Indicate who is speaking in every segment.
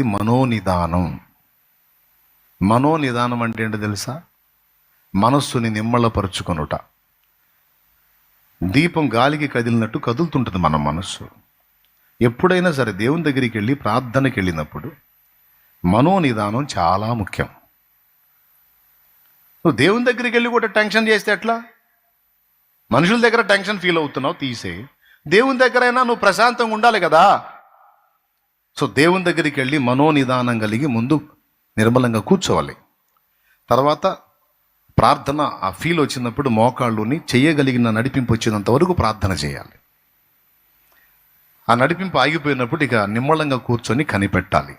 Speaker 1: మొదటిది మనోనిదానం. మనోనిదానం అంటే ఏంటో తెలుసా? మనస్సుని నిమ్మళపరుచుకొనుట దీపం గాలికి కదిలినట్టు కదులుతుంటుంది మన మనస్సు. ఎప్పుడైనా సరే దేవుని దగ్గరికి వెళ్ళి ప్రార్థనకి వెళ్ళినప్పుడు మనోనిదానం చాలా ముఖ్యం. నువ్వు దేవుని దగ్గరికి వెళ్ళి కూడా టెన్షన్ చేస్తే ఎట్లా? మనుషుల దగ్గర టెన్షన్ ఫీల్ అవుతున్నావు తీసే. దేవుని దగ్గరైనా నువ్వు ప్రశాంతంగా ఉండాలి కదా. సో దేవుని దగ్గరికి వెళ్ళి మనోనిదానం కలిగి ముందు నిర్మలంగా కూర్చోవాలి. తర్వాత ప్రార్థన ఆ ఫీల్ వచ్చినప్పుడు మోకాళ్ళుని చేయగలిగిన నడిపింపు వచ్చినంత వరకు ప్రార్థన చేయాలి. ఆ నడిపింపు ఆగిపోయినప్పుడు ఇక నిమ్మళంగా కూర్చొని కనిపెట్టాలి.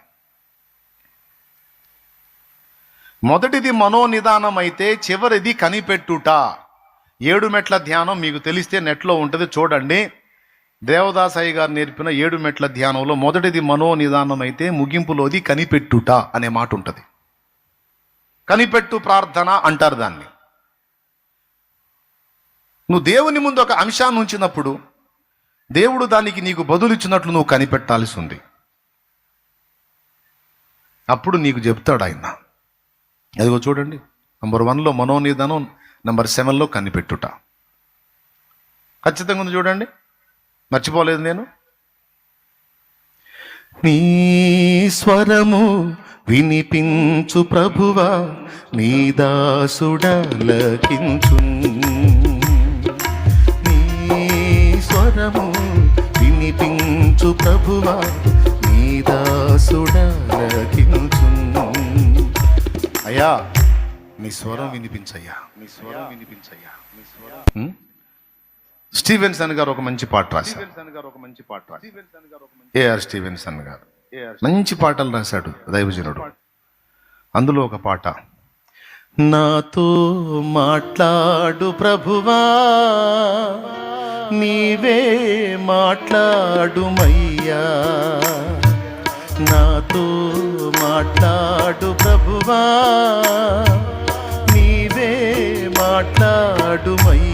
Speaker 1: మొదటిది మనోనిదానం అయితే చివరిది కనిపెట్టుట. ఏడు మెట్ల ధ్యానం మీకు తెలిస్తే నెట్లో ఉంటుంది చూడండి. దేవదాసాయి గారు నేర్పిన ఏడు మెట్ల ధ్యానంలో మొదటిది మనోనిదానం అయితే ముగింపులోది కనిపెట్టుట అనే మాట ఉంటుంది. కనిపెట్టు ప్రార్థన అంటారు దాన్ని. నువ్వు దేవుని ముందు ఒక అంశాన్ని ఉంచినప్పుడు దేవుడు దానికి నీకు బదులిచ్చినట్లు నువ్వు కనిపెట్టాల్సి ఉంది. అప్పుడు నీకు చెప్తాడు ఆయన. అదిగో చూడండి నంబర్ వన్లో మనోనిదానం నంబర్ సెవెన్లో కనిపెట్టుట. ఖచ్చితంగా ఉంది చూడండి. మర్చిపోలేదు నేను? నీ స్వరము వినిపించు ప్రభువా నీ దాసుడలకించు నీ స్వరము వినిపించు ప్రభువా నీ దాసుడలకించు అయ్యా నీ స్వరం వినిపించయ్యా. నీ స్వరం వినిపించయ్యా. నీ స్వరం స్టీవెన్సన్ గారు ఒక మంచి పాట రాశారు. గారు ఒక మంచి పాట ఏఆర్ స్టీవెన్సన్ గారు. మంచి పాటలు రాశాడు దైవజనుడు. అందులో ఒక పాట. నాతో మాట్లాడు ప్రభువా నీవే మాట్లాడుమయ్యా. నాతో మాట్లాడు ప్రభువా నీవే మాట్లాడుమయ్యా.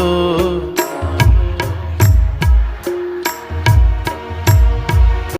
Speaker 1: నాతో